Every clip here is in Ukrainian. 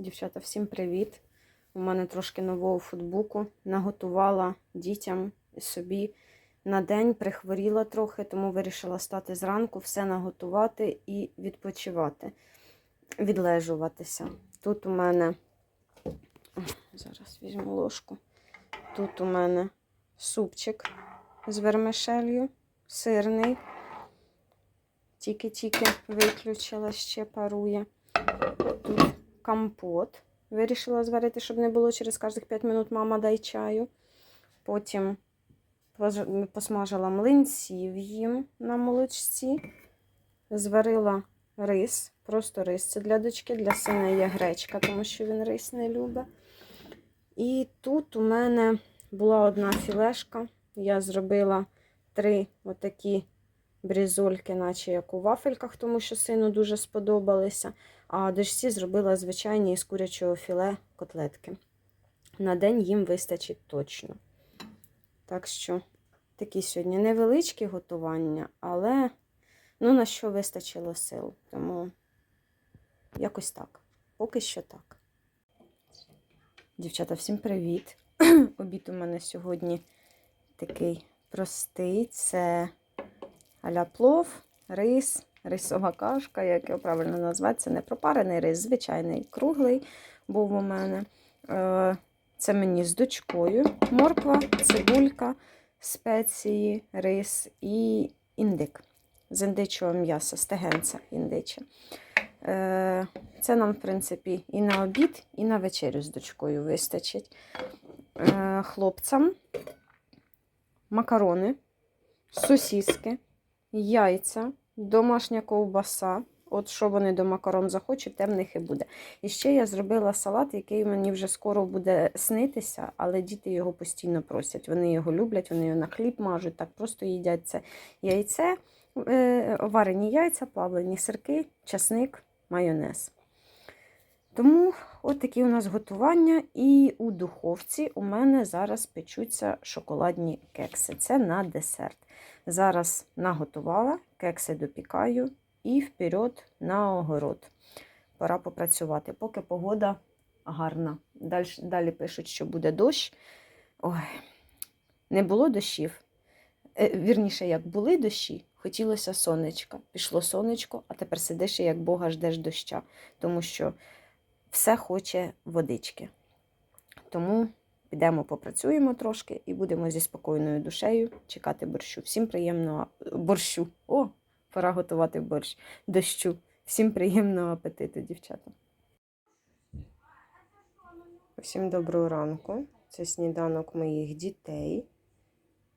Дівчата, всім привіт! У мене трошки нового футбуку. Наготувала дітям і собі на день, прихворіла трохи, тому вирішила стати зранку, все наготувати і відпочивати, відлежуватися. Тут у мене, зараз візьму ложку. Тут у мене супчик з вермишелью, сирний. Тільки-тільки виключила, ще парує. Тут компот. Вирішила зварити, щоб не було через кожних 5 минут мама дай чаю. Потім посмажила млинців їм на молочці. Зварила рис, просто рис. Це для дочки, для сина є гречка, тому що він рис не любить. І тут у мене була одна філешка. Я зробила три отакі брізольки, наче як у вафельках, тому що сину дуже сподобалися. А дочці зробила звичайні із курячого філе котлетки. На день їм вистачить точно. Так що такі сьогодні невеличкі готування, але ну, на що вистачило сил. Тому якось так. Поки що так. Дівчата, всім привіт! Обід у мене сьогодні такий простий. Це аля плов, рис, рисова кашка, як його правильно назвати. Це не пропарений рис, звичайний круглий був у мене. Е, Це мені з дочкою. Морква, цибулька, спеції, рис і індик. З індичого м'яса, стегенця індиче. Е, Це нам, в принципі, і на обід, і на вечерю з дочкою вистачить. Е, Хлопцям макарони, сосіски, яйця, домашня ковбаса. От що вони до макарон захочуть, те в них і буде. І ще я зробила салат, який мені вже скоро буде снитися, але діти його постійно просять. Вони його люблять, вони його на хліб мажуть, так просто їдять це яйце, е, варені яйця, плавлені сирки, часник, майонез. Тому от такі у нас готування. І у духовці у мене зараз печуться шоколадні кекси. Це на десерт. Зараз наготувала, кекси допікаю і вперед на огород. Пора попрацювати, поки погода гарна. Далі, далі пишуть, що буде дощ. Ой, не було дощів. Е, Вірніше, як були дощі, хотілося сонечка. Пішло сонечко, а тепер сидиш і як Бога ждеш доща, тому що все хоче водички. Тому підемо попрацюємо трошки і будемо зі спокійною душею чекати борщу. Всім приємного борщу. О, пора готувати борщ. Дощу. Всім приємного апетиту, дівчата. Всім доброго ранку. Це сніданок моїх дітей.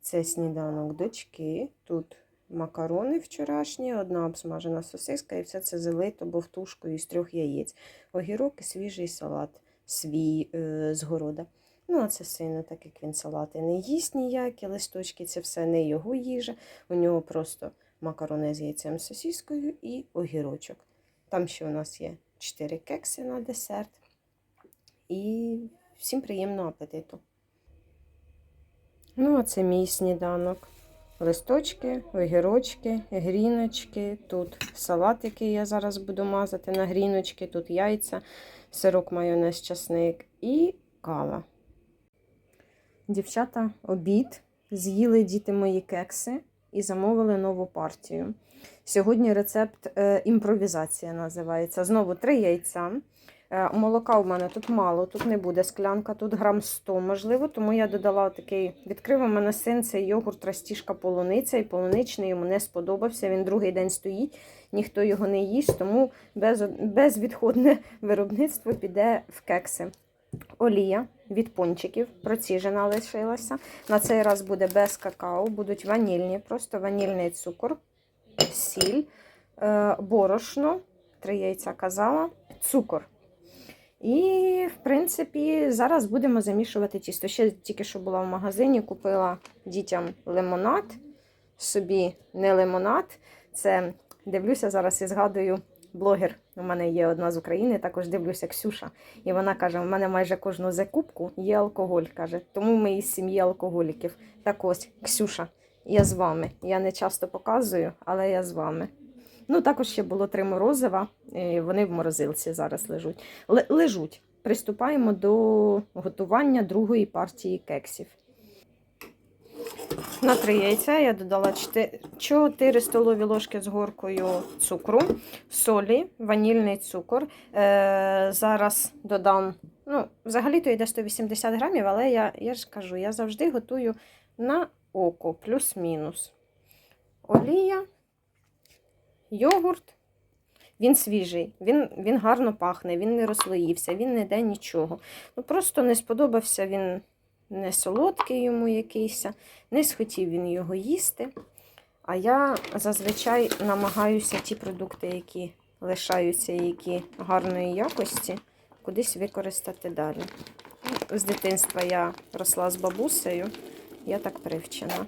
Це сніданок дочки. Тут макарони вчорашні, одна обсмажена сосиска, і все це залито бовтушкою із трьох яєць. Огірок і свіжий салат свій е, з города. Ну, а це сину, так як він салати не їсть ніякі листочки, це все не його їжа. У нього просто макарони з яйцем сосіскою і огірочок. Там ще у нас є 4 кекси на десерт. І всім приємного апетиту. Ну, а це мій сніданок. Листочки, огірочки, гріночки. Тут салат, який я зараз буду мазати на гріночки, тут яйця, сирок, майонез, часник і кава. Дівчата, обід. З'їли діти мої кекси і замовили нову партію. Сьогодні рецепт е, імпровізація називається. Знову три яйця. Е, Молока у мене тут мало, тут не буде склянка, тут грам 100, можливо, тому я додала такий, відкрив у мене син цей йогурт растіжка полуниця, і полуничний йому не сподобався. Він другий день стоїть, ніхто його не їсть, тому без, безвідходне виробництво піде в кекси. Олія від пончиків, проціжена лишилася. На цей раз буде без какао, будуть ванільні, просто ванільний цукор, сіль, е, борошно, три яйця казала, цукор. І, в принципі, зараз будемо замішувати тісто. Ще тільки що була в магазині, купила дітям лимонад, собі не лимонад. Це дивлюся зараз і згадую блогер. У мене є одна з України, також дивлюся Ксюша. І вона каже: у мене майже кожну закупку є алкоголь. каже, Тому ми із сім'ї алкоголіків. Так ось, Ксюша, я з вами. Я не часто показую, але я з вами. Ну, також ще було три морозива, і вони в морозилці зараз лежуть. Л- лежуть. Приступаємо до готування другої партії кексів. На три яйця я додала 4 столові ложки з горкою цукру, солі, ванільний цукор. Е, зараз додам, ну, взагалі-то йде 180 грамів, але я, я ж кажу, я завжди готую на око, плюс-мінус. Олія, йогурт. Він свіжий, він, він гарно пахне, він не розслоївся, він не йде нічого. Ну, просто не сподобався він не солодкий йому якийсь, не схотів він його їсти. А я зазвичай намагаюся ті продукти, які лишаються, які гарної якості, кудись використати далі. З дитинства я росла з бабусею, я так привчена.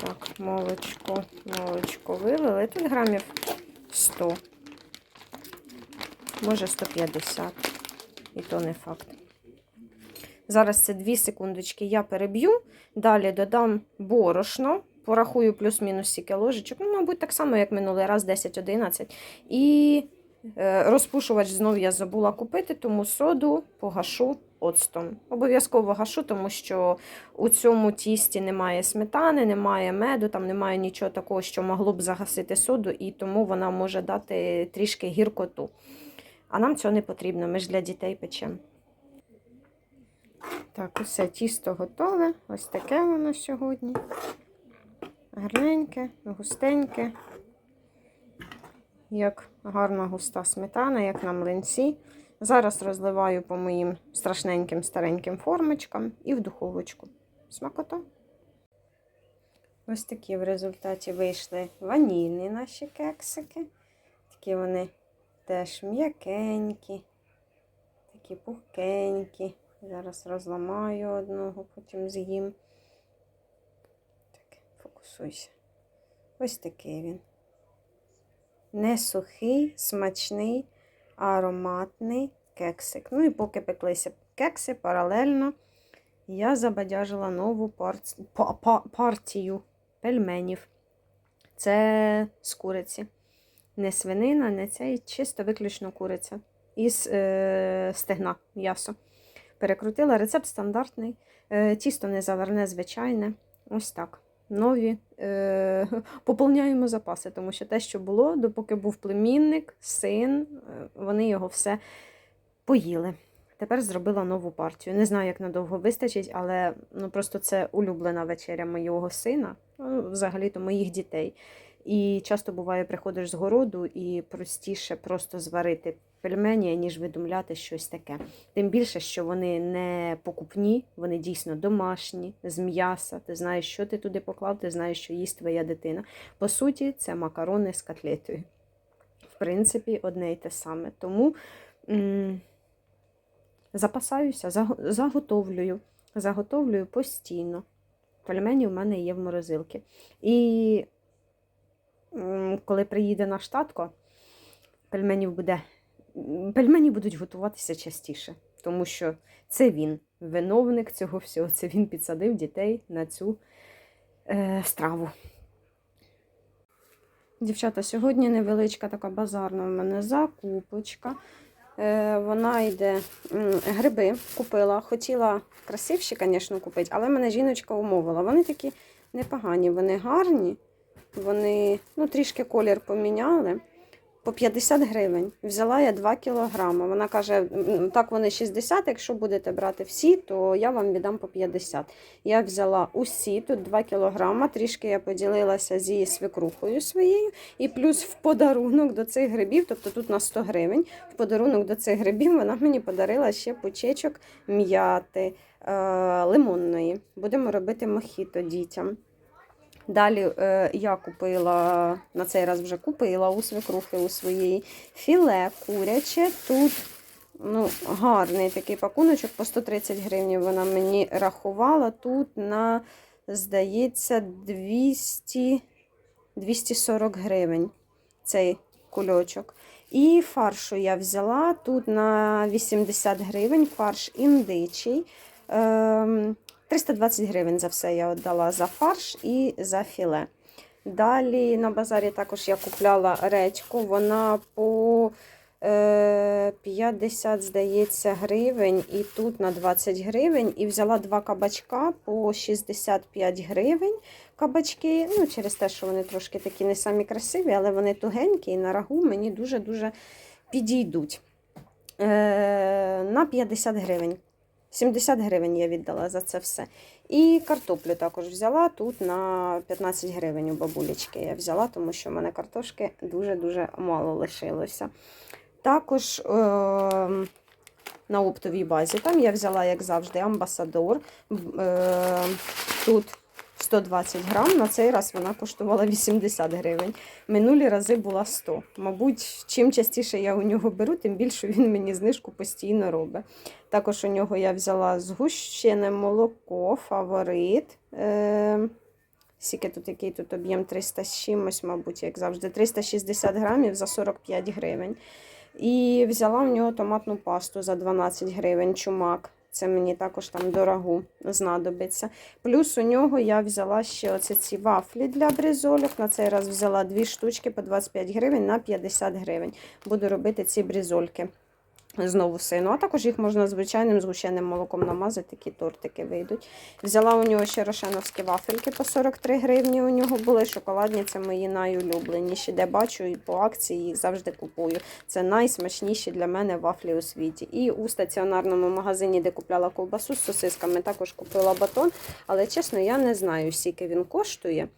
Так, молочко, молочко вилили. Тут грамів 100, може 150, і то не факт. Зараз це 2 секундочки я переб'ю, далі додам борошно, порахую плюс-мінус стільки ложечок, ну, мабуть, так само, як минулий раз, 10-11. І е, розпушувач знову я забула купити, тому соду погашу оцтом. Обов'язково гашу, тому що у цьому тісті немає сметани, немає меду, там немає нічого такого, що могло б загасити соду, і тому вона може дати трішки гіркоту. А нам цього не потрібно, ми ж для дітей печемо. Так, усе тісто готове. Ось таке воно сьогодні. Гарненьке, густеньке. Як гарна густа сметана, як на млинці. Зараз розливаю по моїм страшненьким стареньким формочкам і в духовочку. Смакота. Ось такі в результаті вийшли ванільні наші кексики. Такі вони теж м'якенькі, такі пухкенькі. Зараз розламаю одного, потім з'їм. Так, фокусуйся. Ось такий він. Не сухий, смачний, ароматний кексик. Ну і поки пеклися кекси, паралельно я забадяжила нову па- партію пельменів. Це з куриці. Не свинина, не цей, чисто виключно куриця. Із е, стегна м'ясо. Перекрутила рецепт стандартний. Е, Тісто не заверне, звичайне. Ось так. Нові е, поповняємо запаси, тому що те, що було, допоки був племінник, син, е, вони його все поїли. Тепер зробила нову партію. Не знаю, як надовго вистачить, але ну, просто це улюблена вечеря моєго сина, ну, взагалі-то моїх дітей. І часто буває, приходиш з городу і простіше просто зварити пельмені, ніж видумляти щось таке. Тим більше, що вони не покупні, вони дійсно домашні, з м'яса. Ти знаєш, що ти туди поклав, ти знаєш, що їсть твоя дитина. По суті, це макарони з котлетою. В принципі, одне й те саме. Тому м запасаюся, заго- заготовлюю, заготовлюю постійно. Пельмені в мене є в морозилці. І коли приїде наш татко, пельменів буде пельмені будуть готуватися частіше, тому що це він, виновник цього всього. Це він підсадив дітей на цю е, страву. Дівчата, сьогодні невеличка така базарна в мене закупочка. Е, вона йде гриби купила. Хотіла красивші, звісно, купити, але мене жіночка умовила. Вони такі непогані, вони гарні, вони ну, трішки колір поміняли. По 50 гривень. Взяла я 2 кілограми. Вона каже, так вони 60, якщо будете брати всі, то я вам віддам по 50. Я взяла усі, тут 2 кілограма, трішки я поділилася з її свекрухою своєю. І плюс в подарунок до цих грибів, тобто тут на 100 гривень, в подарунок до цих грибів вона мені подарила ще пучечок м'яти е, лимонної. Будемо робити мохіто дітям. Далі е, я купила, на цей раз вже купила у свекрухи у своєї філе куряче. Тут ну, гарний такий пакуночок по 130 гривень вона мені рахувала. Тут на, здається, 200, 240 гривень цей кульочок. І фаршу я взяла тут на 80 гривень фарш індичий. Ем, 320 гривень за все я віддала за фарш і за філе. Далі на базарі також я купляла редьку. Вона по е, 50, здається, гривень, і тут на 20 гривень. І взяла два кабачка по 65 гривень. Кабачки, ну, через те, що вони трошки такі не самі красиві, але вони тугенькі і на рагу мені дуже-дуже підійдуть. Е, на 50 гривень. 70 гривень я віддала за це все. І картоплю також взяла тут на 15 гривень у бабулечки. Я взяла, тому що в мене картошки дуже-дуже мало лишилося. Також е- на оптовій базі. Там я взяла, як завжди, амбасадор. Е- тут 120 грам. На цей раз вона коштувала 80 гривень. Минулі рази була 100. Мабуть, чим частіше я у нього беру, тим більше він мені знижку постійно робить. Також у нього я взяла згущене молоко, фаворит. Е, Скільки тут який тут об'єм 300 з чимось, мабуть, як завжди, 360 грамів за 45 гривень. І взяла в нього томатну пасту за 12 гривень, чумак. Це мені також там дорогу знадобиться. Плюс у нього я взяла ще оці ці вафлі для бризольок. На цей раз взяла дві штучки по 25 гривень на 50 гривень. Буду робити ці бризольки знову сину. А також їх можна звичайним згущеним молоком намазати, такі тортики вийдуть. Взяла у нього ще рошеновські вафельки по 43 гривні. У нього були шоколадні, це мої найулюбленіші. Де бачу і по акції їх завжди купую. Це найсмачніші для мене вафлі у світі. І у стаціонарному магазині, де купляла ковбасу з сосисками, також купила батон. Але чесно, я не знаю, скільки він коштує.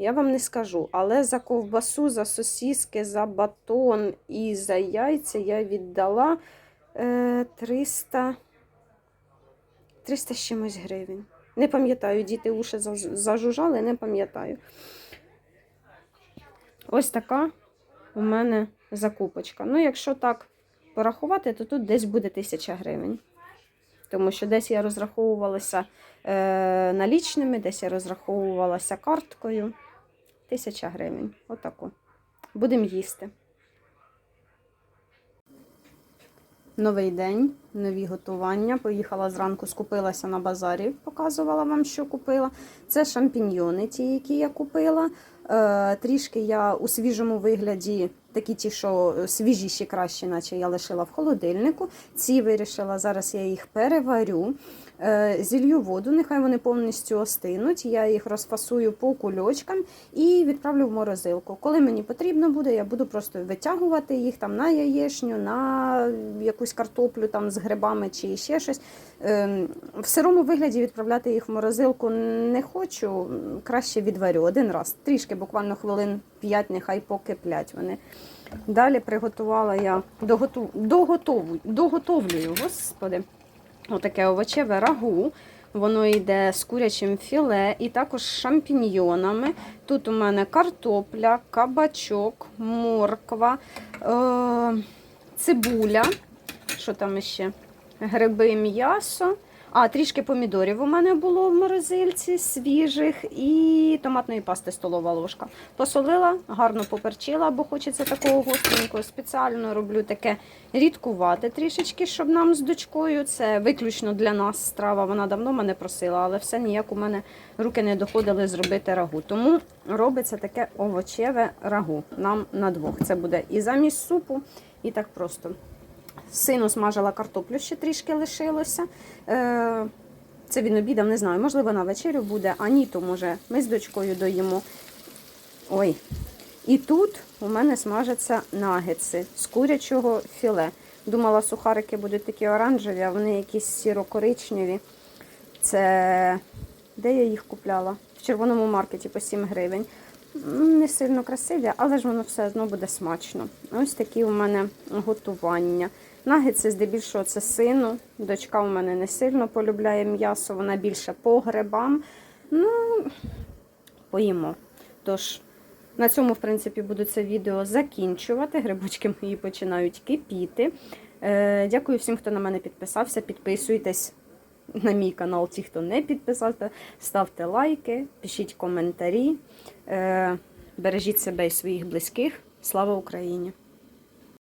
Я вам не скажу, але за ковбасу, за сосіски, за батон і за яйця я віддала 300, 300 з чимось гривень. Не пам'ятаю, діти уші заж- зажужжали, не пам'ятаю. Ось така у мене закупочка. Ну, якщо так порахувати, то тут десь буде 1000 гривень. Тому що десь я розраховувалася е, налічними, десь я розраховувалася карткою. Тисяча гривень. Отаку. Будемо їсти. Новий день, нові готування. Поїхала зранку, скупилася на базарі, показувала вам, що купила. Це шампіньйони, ті, які я купила. Е, трішки я у свіжому вигляді, такі ті, що свіжіші краще, наче я лишила в холодильнику. Ці вирішила, зараз я їх переварю. Е, Зілью воду, нехай вони повністю остинуть. Я їх розфасую по кульочкам і відправлю в морозилку. Коли мені потрібно буде, я буду просто витягувати їх там на яєчню, на якусь картоплю там з грибами чи ще щось. Ем, В сирому вигляді відправляти їх в морозилку не хочу. Краще відварю один раз. Трішки, буквально хвилин 5, нехай покиплять вони. Далі приготувала я доготу... доготову... доготовлюю, господи. Отаке овочеве рагу. Воно йде з курячим філе і також з шампіньйонами. Тут у мене картопля, кабачок, морква, е- цибуля. Що там ще? Гриби, м'ясо. А, трішки помідорів у мене було в морозильці свіжих і томатної пасти столова ложка. Посолила, гарно поперчила, бо хочеться такого гостренького. Спеціально роблю таке рідкувати трішечки, щоб нам з дочкою. Це виключно для нас страва. Вона давно мене просила, але все ніяк у мене руки не доходили зробити рагу. Тому робиться таке овочеве рагу нам на двох. Це буде і замість супу, і так просто. Сину смажила картоплю, ще трішки лишилося. Е, Це він обідав, не знаю. Можливо, на вечерю буде, а ні, то може ми з дочкою доїмо. Ой. І тут у мене смажаться нагетси з курячого філе. Думала, сухарики будуть такі оранжеві, а вони якісь сіро-коричневі. Це де я їх купляла? В червоному маркеті по 7 гривень. Не сильно красиві, але ж воно все одно буде смачно. Ось такі у мене готування. Нагетси здебільшого це сину. Дочка у мене не сильно полюбляє м'ясо, вона більше по грибам. Ну, поїмо. Тож, на цьому, в принципі, буду це відео закінчувати. Грибочки мої починають кипіти. Е, дякую всім, хто на мене підписався. Підписуйтесь на мій канал, ті, хто не підписався. Ставте лайки, пишіть коментарі. Е, бережіть себе і своїх близьких. Слава Україні!